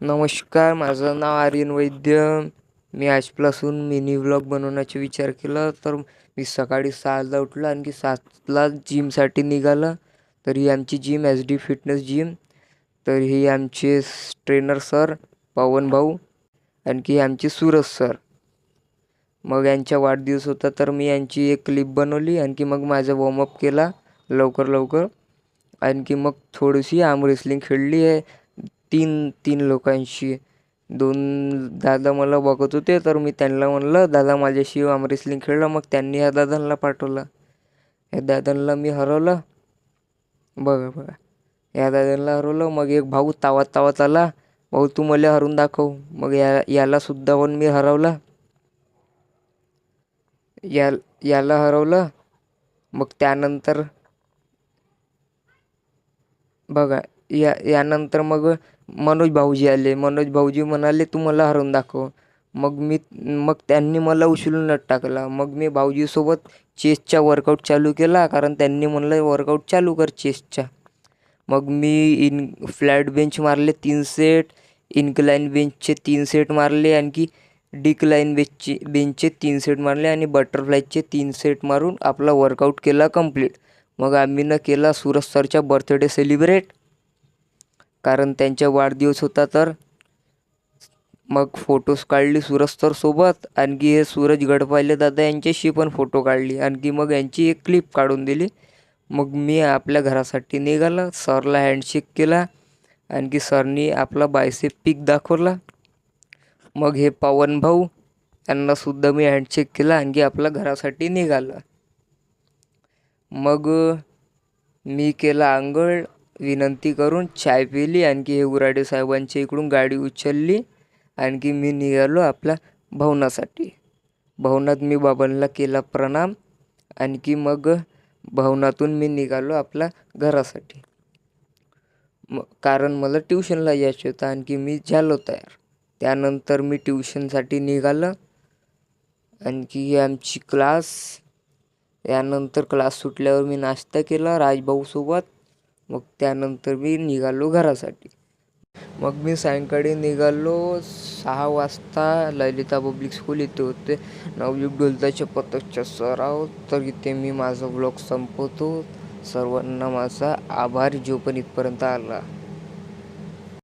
नमस्कार माझं नाव आर्यन वैद्य. मी आजपासून मिनी व्लॉग बनवण्याचा विचार केला तर मी सकाळी सहाला उठलो आणखी सातला जिमसाठी निघालं. तर ही आमची gym H D fitness gym तर ही आमचे ट्रेनर सर पवन भाऊ आणखी आमचे सूरज सर मग यांचा वाढदिवस होता तर मी यांची एक क्लिप बनवली आणखी मग माझा वॉर्मअप केला लवकर लवकर. आणखी मग थोडीशी आम रेसलिंग खेळली आहे. तीन तीन लोकांशी. दोन दादा मला बघत होते तर मी त्यांना म्हणलं दादा माझ्याशी आम रेसलिंग खेळलं. मग त्यांनी ह्या दादांना पाठवलं. या दादांना मी हरवलं. बघा बघा. या दादांना हरवलं. मग एक भाऊ तावात तावात आला. भाऊ तू मला हरवून दाखव. मग या याला सुद्धा पण मी हरवलं. या याला हरवलं. मग त्यानंतर बघा या यानंतर मग मनोज भाऊजी आले. मनोज भाऊजी म्हणाले तू मला हरवून दाखव. मग मी मग त्यांनी मला उचलूनच टाकला. मग मी भाऊजीसोबत चेसचा वर्कआउट चालू केला कारण त्यांनी म्हणलं वर्कआउट चालू कर चेसचा मग मी इन फ्लॅट बेंच मारले तीन सेट इन्क्लाइन बेंचचे तीन सेट मारले आणखी डिक्लाईन बेंचचे बेंचचे तीन सेट मारले आणि बटरफ्लायचे तीन सेट मारून आपला वर्कआउट केला कंप्लीट मग आम्ही न केला सूरज सरचा बर्थडे सेलिब्रेट कारण त्यांचा वाढदिवस होता तर मग फोटोज काढली सूरज तर सोबत. आणखी हे सूरज गडपाले दादा यांच्याशी पण फोटो काढली. आणखी मग यांची एक क्लिप काढून दिली. मग मी आपल्या घरासाठी निघाला. सरला हँडशेक केला. आणखी सरनी आपला बायसेप पीक दाखवला. मग हे पवन भाऊ यांनासुद्धा मी हँडशेक केला. आणखी आपल्या घरासाठी निघाला. मग मी केला आंघोळ. विनंती करून चाय पिली आणखी हे उराडे साहेबांच्या इकडून गाडी उचलली आणखी मी निघालो आपल्या भवनासाठी. भवनात मी बाबांना केला प्रणाम आणखी मग भवनातून मी निघालो आपल्या घरासाठी. म कारण मला ट्युशनला यायचं होतं आणखी मी झालो तयार. त्यानंतर मी ट्युशनसाठी निघालं. आणखी ही आमची क्लास. यानंतर क्लास सुटल्यावर मी नाश्ता केला राजभाऊसोबत. मग त्यानंतर मी निघालो घरासाठी. मग मी सायंकाळी निघालो सहा वाजता ललिता पब्लिक स्कूल इथे होते. नवयुग डोलताच्या पथकच्या सराव तर इथे मी माझा ब्लॉग संपवतो. सर्वांना माझा आभार. जो पण इथपर्यंत आला.